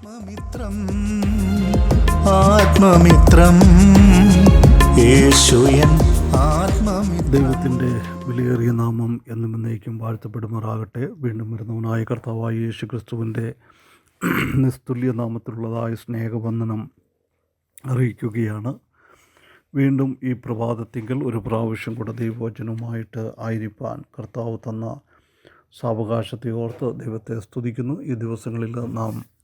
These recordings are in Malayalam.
ആത്മമിത്രം ആത്മമിത്രം. യേശുയൻ ദൈവത്തിന്റെ വിലയേറിയ നാമം എന്നും എന്നേക്കും വാഴ്ത്തപ്പെടുമാറാകട്ടെ. വീണ്ടും വരുന്നവനായ കർത്താവായ യേശു ക്രിസ്തുവിന്റെ നിസ്തുല്യ നാമത്തിലുള്ളതായ സ്നേഹബന്ധനം അറിയിക്കുകയാണ്. വീണ്ടും ഈ പ്രഭാതത്തിങ്കിൽ ഒരു പ്രാവശ്യം കൂടെ ദൈവവചനവുമായിട്ട് ആയിരിക്കാൻ കർത്താവ് തന്ന സാവകാശത്തെ ഓർത്ത് ദൈവത്തെ സ്തുതിക്കുന്നു. ഈ ദിവസങ്ങളിൽ നാം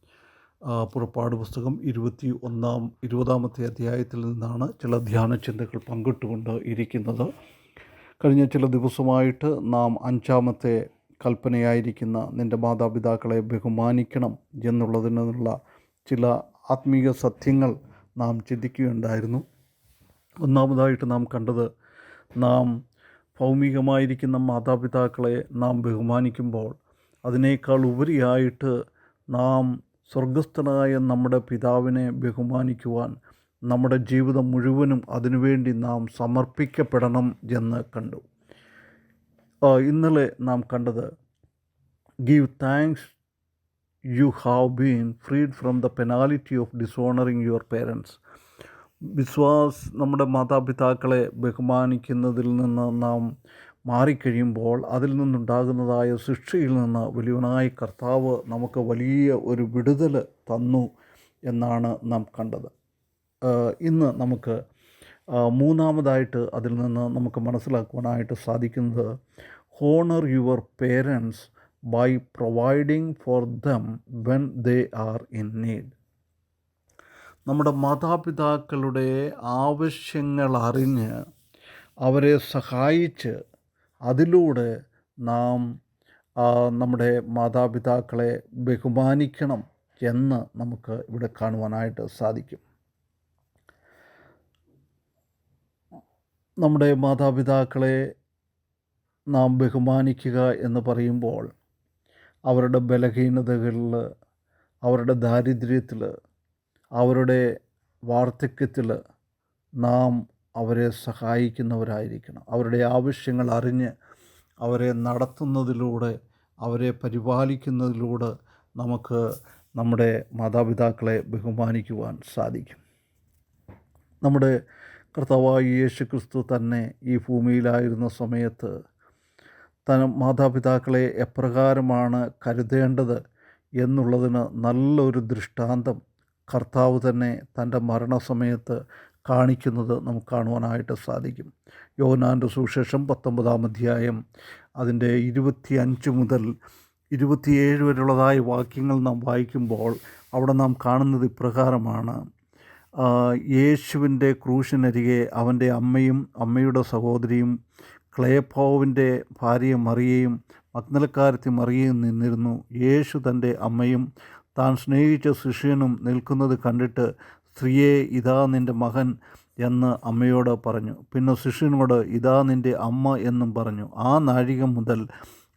പുറപ്പാട് പുസ്തകം ഇരുപത്തി ഒന്നാം ഇരുപതാമത്തെ അധ്യായത്തിൽ നിന്നാണ് ചില ധ്യാന ചിന്തകൾ പങ്കിട്ടുകൊണ്ട് ഇരിക്കുന്നത്. കഴിഞ്ഞ ചില ദിവസമായിട്ട് നാം അഞ്ചാമത്തെ കൽപ്പനയായിരിക്കുന്ന നിന്റെ മാതാപിതാക്കളെ ബഹുമാനിക്കണം എന്നുള്ളതിനുള്ള ചില ആത്മീയ സത്യങ്ങൾ നാം ചിന്തിക്കുകയുണ്ടായിരുന്നു. ഒന്നാമതായിട്ട് നാം കണ്ടത് നാം ഭൗമികമായിരിക്കുന്ന മാതാപിതാക്കളെ നാം ബഹുമാനിക്കുമ്പോൾ അതിനേക്കാൾ ഉപരിയായിട്ട് നാം സ്വർഗസ്ഥനായ നമ്മുടെ പിതാവിനെ ബഹുമാനിക്കുവാൻ നമ്മുടെ ജീവിതം മുഴുവനും അതിനുവേണ്ടി നാം സമർപ്പിക്കപ്പെടണം എന്ന് കണ്ടു. ഇന്നലെ നാം കണ്ടത് give thanks you have been freed from the penalty of dishonoring your parents Vishwas നമ്മുടെ മാതാപിതാക്കളെ ബഹുമാനിക്കുന്നതിൽ നിന്ന് നാം മാറിക്കഴിയുമ്പോൾ അതിൽ നിന്നുണ്ടാകുന്നതായ ശിക്ഷയിൽ നിന്ന് വലിയവനായ കർത്താവ് നമുക്ക് വലിയ ഒരു വിടുതൽ തന്നു എന്നാണ് നാം കണ്ടത്. ഇന്ന് നമുക്ക് മൂന്നാമതായിട്ട് അതിൽ നിന്ന് നമുക്ക് മനസ്സിലാക്കുവാനായിട്ട് സാധിക്കുന്നത് honour your parents by providing for them when they are in need നമ്മുടെ മാതാപിതാക്കളുടെ ആവശ്യങ്ങൾ അറിഞ്ഞ് അവരെ സഹായിച്ച് അതിലൂടെ നാം നമ്മുടെ മാതാപിതാക്കളെ ബഹുമാനിക്കണം എന്ന് നമുക്ക് ഇവിടെ കാണുവാനായിട്ട് സാധിക്കും. നമ്മുടെ മാതാപിതാക്കളെ നാം ബഹുമാനിക്കുക എന്ന് പറയുമ്പോൾ അവരുടെ ബലഹീനതകളിൽ അവരുടെ ദാരിദ്ര്യത്തിൽ അവരുടെ വാർദ്ധക്യത്തിൽ നാം അവരെ സഹായിക്കുന്നവരായിരിക്കണം. അവരുടെ ആവശ്യങ്ങൾ അറിഞ്ഞ് അവരെ നടത്തുന്നതിലൂടെ അവരെ പരിപാലിക്കുന്നതിലൂടെ നമുക്ക് നമ്മുടെ മാതാപിതാക്കളെ ബഹുമാനിക്കുവാൻ സാധിക്കും. നമ്മുടെ കർത്താവായ യേശു ക്രിസ്തു തന്നെ ഈ ഭൂമിയിലായിരുന്ന സമയത്ത് തൻ മാതാപിതാക്കളെ എപ്രകാരമാണ് കരുതേണ്ടത് എന്നുള്ളതിന് നല്ലൊരു ദൃഷ്ടാന്തം കർത്താവ് തന്നെ തന്റെ മരണസമയത്ത് കാണിക്കുന്നത് നമുക്ക് കാണുവാനായിട്ട് സാധിക്കും. യോഗനാന്റെ സുവിശേഷം പത്തൊമ്പതാം അധ്യായം അതിന്റെ ഇരുപത്തി അഞ്ച് മുതൽ ഇരുപത്തിയേഴ് വരെയുള്ളതായ വാക്യങ്ങൾ നാം വായിക്കുമ്പോൾ അവിടെ നാം കാണുന്നത് ഇപ്രകാരമാണ്. യേശുവിന്റെ ക്രൂശിനരികെ അവന്റെ അമ്മയും അമ്മയുടെ സഹോദരിയും ക്ലേപ്പോവിന്റെ ഭാര്യ മറിയയും മഗ്നലക്കാരത്തി മറിയയും നിന്നിരുന്നു. യേശു തന്റെ അമ്മയും താൻ സ്നേഹിച്ച ശിഷ്യനും നിൽക്കുന്നത് കണ്ടിട്ട് സ്ത്രീയെ ഇതാ നിന്റെ മകൻ എന്ന് അമ്മയോട് പറഞ്ഞു. പിന്നെ ശിഷ്യനോട് ഇതാ നിന്റെ അമ്മ എന്നും പറഞ്ഞു. ആ നാഴിക മുതൽ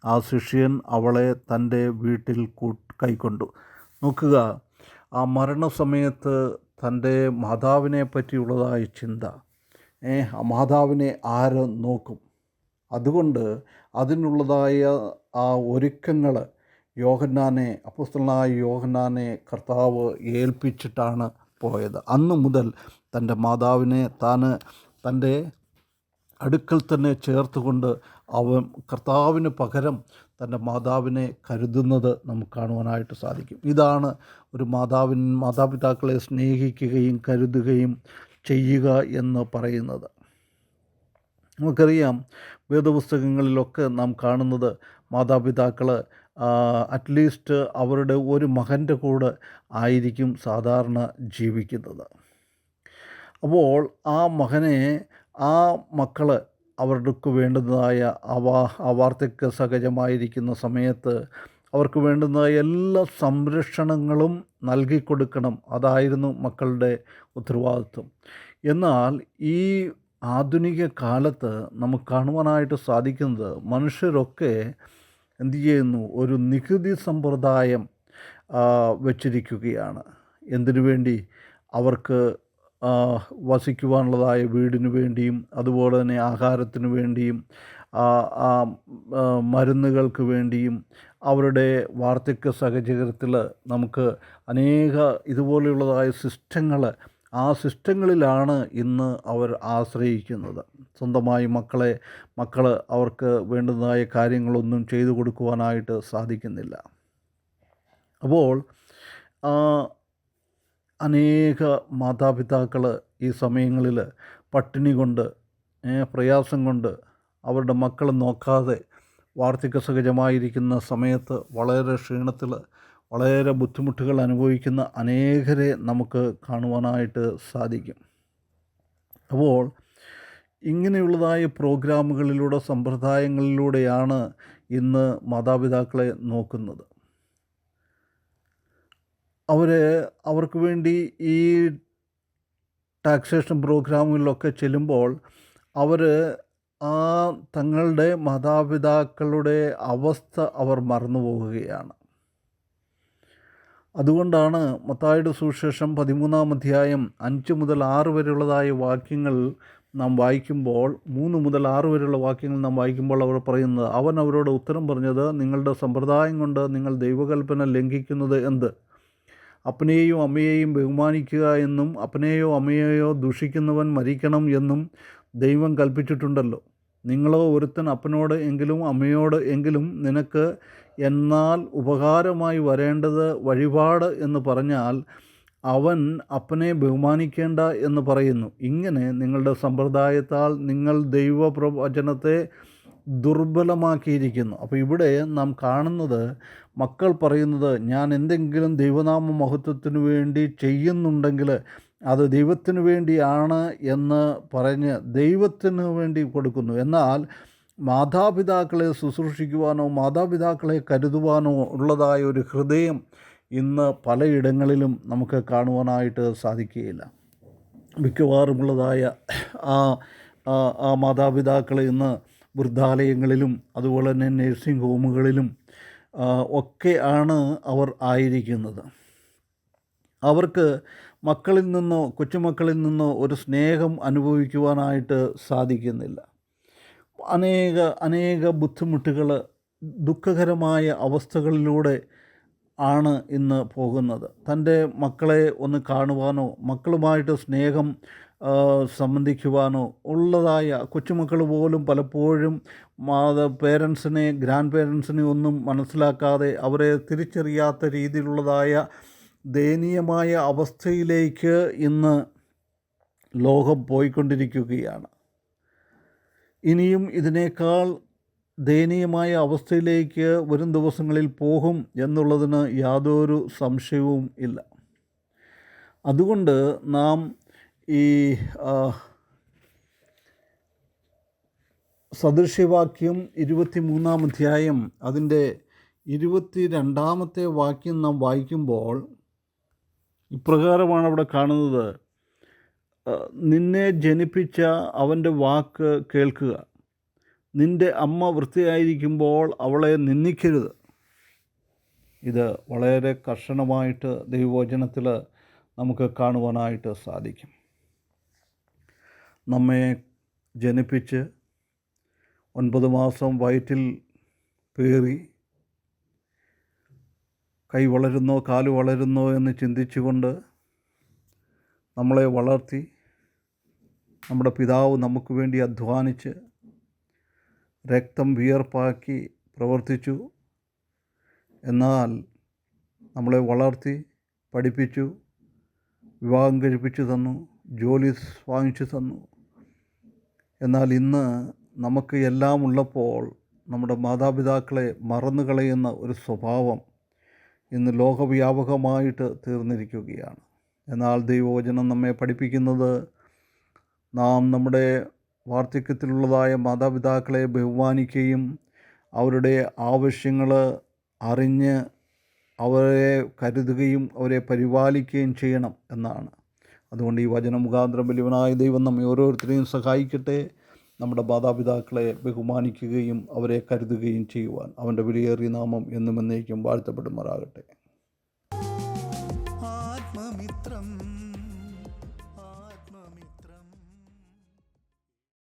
ആ ശിഷ്യൻ അവളെ തന്റെ വീട്ടിൽ കൂ കൈക്കൊണ്ടു. നോക്കുക ആ മരണസമയത്ത് തന്റെ മാതാവിനെ പറ്റിയുള്ളതായ ചിന്ത. ആ മാതാവിനെ ആര് നോക്കും? അതുകൊണ്ട് അതിനുള്ളതായ ആ ഒരുക്കങ്ങൾ യോഹന്നാനെ അപ്പസ്തലനായ യോഹന്നാനെ കർത്താവ് ഏൽപ്പിച്ചിട്ടാണ് പോയത്. അന്നു മുതൽ തന്റെ മാതാവിനെ താൻ തന്റെ അടുക്കൽ തന്നെ ചേർത്തുകൊണ്ട് അവൻ കർത്താവിന് പകരം തന്റെ മാതാവിനെ കരുതുന്നത് നമുക്ക് കാണുവാനായിട്ട് സാധിക്കും. ഇതാണ് ഒരു മാതാവിൻ മാതാപിതാക്കളെ സ്നേഹിക്കുകയും കരുതുകയും ചെയ്യുക എന്ന് പറയുന്നത്. നമുക്കറിയാം വേദപുസ്തകങ്ങളിലൊക്കെ നാം കാണുന്നത് മാതാപിതാക്കൾ അറ്റ്ലീസ്റ്റ് അവരുടെ ഒരു മകന്റെ കൂടെ ആയിരിക്കും സാധാരണ ജീവിക്കുന്നത്. അപ്പോൾ ആ മകനെ ആ മക്കൾ അവർക്ക് വേണ്ടുന്നതായ അവാ അവാർദ്ധക്യ സഹജമായിരിക്കുന്ന സമയത്ത് അവർക്ക് വേണ്ടുന്നതായ എല്ലാ സംരക്ഷണങ്ങളും നൽകിക്കൊടുക്കണം. അതായിരുന്നു മക്കളുടെ ഉത്തരവാദിത്വം. എന്നാൽ ഈ ആധുനിക കാലത്ത് നമുക്ക് കാണുവാനായിട്ട് സാധിക്കുന്നത് മനുഷ്യരൊക്കെ എന്ത് ചെയ്യുന്നു ഒരു നികുതി സമ്പ്രദായം വെച്ചിരിക്കുകയാണ്. എന്തിനു വേണ്ടി? അവർക്ക് വസിക്കുവാനുള്ളതായ വീടിന് വേണ്ടിയും അതുപോലെ തന്നെ ആഹാരത്തിന് വേണ്ടിയും മരുന്നുകൾക്ക് വേണ്ടിയും അവരുടെ വാർദ്ധക്യ സാഹചര്യത്തിൽ നമുക്ക് അനേക ഇതുപോലെയുള്ളതായ സിസ്റ്റങ്ങൾ ആ സിസ്റ്റങ്ങളിലാണ് ഇന്ന് അവർ ആശ്രയിക്കുന്നത്. സ്വന്തമായി മക്കളെ മക്കൾ അവർക്ക് വേണ്ടുന്നതായ കാര്യങ്ങളൊന്നും ചെയ്തു കൊടുക്കുവാനായിട്ട് സാധിക്കുന്നില്ല. അപ്പോൾ അനേക മാതാപിതാക്കൾ ഈ സമയങ്ങളിൽ പട്ടിണി കൊണ്ട് പ്രയാസം കൊണ്ട് അവരുടെ മക്കളെ നോക്കാതെ വാർദ്ധക്യ സഹജമായിരിക്കുന്ന സമയത്ത് വളരെ ക്ഷീണത്തിൽ വളരെ ബുദ്ധിമുട്ടുകൾ അനുഭവിക്കുന്ന അനേകരെ നമുക്ക് കാണുവാനായിട്ട് സാധിക്കും. അപ്പോൾ ഇങ്ങനെയുള്ളതായ പ്രോഗ്രാമുകളിലൂടെ സമ്പ്രദായങ്ങളിലൂടെയാണ് ഇന്ന് മാതാപിതാക്കളെ നോക്കുന്നത്. അവർ അവർക്ക് വേണ്ടി ഈ ടാക്സേഷൻ പ്രോഗ്രാമുകളിലൊക്കെ ചെല്ലുമ്പോൾ അവർ ആ തങ്ങളുടെ മാതാപിതാക്കളുടെ അവസ്ഥ അവർ മറന്നു പോവുകയാണ് അതുകൊണ്ടാണ് മത്തായുടെ സുവിശേഷം പതിമൂന്നാം അധ്യായം അഞ്ച് മുതൽ ആറ് വരെയുള്ളതായ വാക്യങ്ങൾ നാം വായിക്കുമ്പോൾ മൂന്ന് മുതൽ ആറ് വരെയുള്ള വാക്യങ്ങൾ നാം വായിക്കുമ്പോൾ അവർ പറയുന്നത് അവൻ അവരോട് ഉത്തരം പറഞ്ഞത് നിങ്ങളുടെ സമ്പ്രദായം കൊണ്ട് നിങ്ങൾ ദൈവകൽപ്പന ലംഘിക്കുന്നത് എന്ത്? അപ്പനെയും അമ്മയെയും ബഹുമാനിക്കുക എന്നും അപ്പനെയോ അമ്മയെയോ ദുഷിക്കുന്നവൻ മരിക്കണം എന്നും ദൈവം കൽപ്പിച്ചിട്ടുണ്ടല്ലോ. നിങ്ങളോ ഒരുത്തൻ അപ്പനോട് എങ്കിലും അമ്മയോട് എങ്കിലും നിനക്ക് എന്നാൽ ഉപകാരമായി വരേണ്ടത് വഴിപാട് എന്ന് പറഞ്ഞാൽ അവൻ അപ്പനെ ബഹുമാനിക്കേണ്ട എന്ന് പറയുന്നു. ഇങ്ങനെ നിങ്ങളുടെ സമ്പ്രദായത്താൽ നിങ്ങൾ ദൈവപ്രവചനത്തെ ദുർബലമാക്കിയിരിക്കുന്നു. അപ്പോൾ ഇവിടെ നാം കാണുന്നത് മക്കൾ പറയുന്നത് ഞാൻ എന്തെങ്കിലും ദൈവനാമ മഹത്വത്തിന് വേണ്ടി ചെയ്യുന്നുണ്ടെങ്കിൽ അത് ദൈവത്തിന് വേണ്ടിയാണ് എന്ന് പറഞ്ഞ് ദൈവത്തിന് വേണ്ടി കൊടുക്കുന്നു. എന്നാൽ മാതാപിതാക്കളെ ശുശ്രൂഷിക്കുവാനോ മാതാപിതാക്കളെ കരുതുവാനോ ഉള്ളതായ ഒരു ഹൃദയം ഇന്ന് പലയിടങ്ങളിലും നമുക്ക് കാണുവാനായിട്ട് സാധിക്കുകയില്ല. മിക്കവാറുമുള്ളതായ ആ ആ മാതാപിതാക്കളെ ഇന്ന് വൃദ്ധാലയങ്ങളിലും അതുപോലെ തന്നെ നഴ്സിംഗ് ഹോമുകളിലും ഒക്കെ ആണ് അവർ ആയിരിക്കുന്നത്. അവർക്ക് മക്കളിൽ നിന്നോ കൊച്ചുമക്കളിൽ നിന്നോ ഒരു സ്നേഹം അനുഭവിക്കുവാനായിട്ട് സാധിക്കുന്നില്ല. അനേക അനേക ബുദ്ധിമുട്ടുകൾ ദുഃഖകരമായ അവസ്ഥകളിലൂടെ ആണ് ഇന്ന് പോകുന്നത്. തന്റെ മക്കളെ ഒന്ന് കാണുവാനോ മക്കളുമായിട്ട് സ്നേഹം സംബന്ധിക്കുവാനോ ഉള്ളതായ കൊച്ചുമക്കൾ പോലും പലപ്പോഴും പേരൻസിനെ ഗ്രാൻഡ് പേരൻസിനെ ഒന്നും മനസ്സിലാക്കാതെ അവരെ തിരിച്ചറിയാത്ത രീതിയിലുള്ളതായ ദയനീയമായ അവസ്ഥയിലേക്ക് ഇന്ന് ലോകം പോയിക്കൊണ്ടിരിക്കുകയാണ്. ഇനിയും ഇതിനേക്കാൾ ദയനീയമായ അവസ്ഥയിലേക്ക് വരും ദിവസങ്ങളിൽ പോകും എന്നുള്ളതിന് യാതൊരു സംശയവും ഇല്ല. അതുകൊണ്ട് നാം ഈ സദൃശ്യവാക്യം ഇരുപത്തി മൂന്നാം അധ്യായം അതിന്റെ ഇരുപത്തി രണ്ടാമത്തെ വാക്യം നാം വായിക്കുമ്പോൾ ഇപ്രകാരമാണ് അവിടെ കാണുന്നത്. നിന്നെ ജനിപ്പിച്ച അവന്റെ വാക്ക് കേൾക്കുക. നിന്റെ അമ്മ വൃത്തിയായിരിക്കുമ്പോൾ അവളെ നിന്ദിക്കരുത്. ഇത് വളരെ കർശനമായിട്ട് ദൈവവചനത്തിൽ നമുക്ക് കാണുവാനായിട്ട് സാധിക്കും. നമ്മെ ജനിപ്പിച്ച് ഒൻപത് മാസം വയറ്റിൽ പേറി കൈ വളരുന്നോ കാൽ വളരുന്നോ എന്ന് ചിന്തിച്ചുകൊണ്ട് നമ്മളെ വളർത്തി നമ്മുടെ പിതാവ് നമുക്ക് വേണ്ടി അധ്വാനിച്ച് രക്തം വിയർപ്പാക്കി പ്രവർത്തിച്ചു. എന്നാൽ നമ്മളെ വളർത്തി പഠിപ്പിച്ചു വിവാഹം കഴിപ്പിച്ചു തന്നു ജോലി വാങ്ങിച്ചു തന്നു. എന്നാൽ ഇന്ന് നമുക്ക് എല്ലാം ഉള്ളപ്പോൾ നമ്മുടെ മാതാപിതാക്കളെ മറന്നു കളയുന്ന ഒരു സ്വഭാവം ഇന്ന് ലോകവ്യാപകമായിട്ട് തീർന്നിരിക്കുകയാണ്. എന്നാൽ ദൈവവചനം നമ്മെ പഠിപ്പിക്കുന്നത് നാം നമ്മുടെ വാർദ്ധക്യത്തിലുള്ളതായ മാതാപിതാക്കളെ ബഹുമാനിക്കുകയും അവരുടെ ആവശ്യങ്ങൾ അറിഞ്ഞ് അവരെ കരുതുകയും അവരെ പരിപാലിക്കുകയും ചെയ്യണം എന്നാണ്. അതുകൊണ്ട് ഈ വചന മുഖാന്തരം വലിയവനായ ദൈവം നമ്മെ ഓരോരുത്തരെയും സഹായിക്കട്ടെ. നമ്മുടെ മാതാപിതാക്കളെ ബഹുമാനിക്കുകയും അവരെ കരുതുകയും ചെയ്യുവാൻ അവന്റെ വിലയേറിയ നാമം എന്നും എന്നേക്കും വാഴ്ത്തപ്പെടുമാറാകട്ടെ.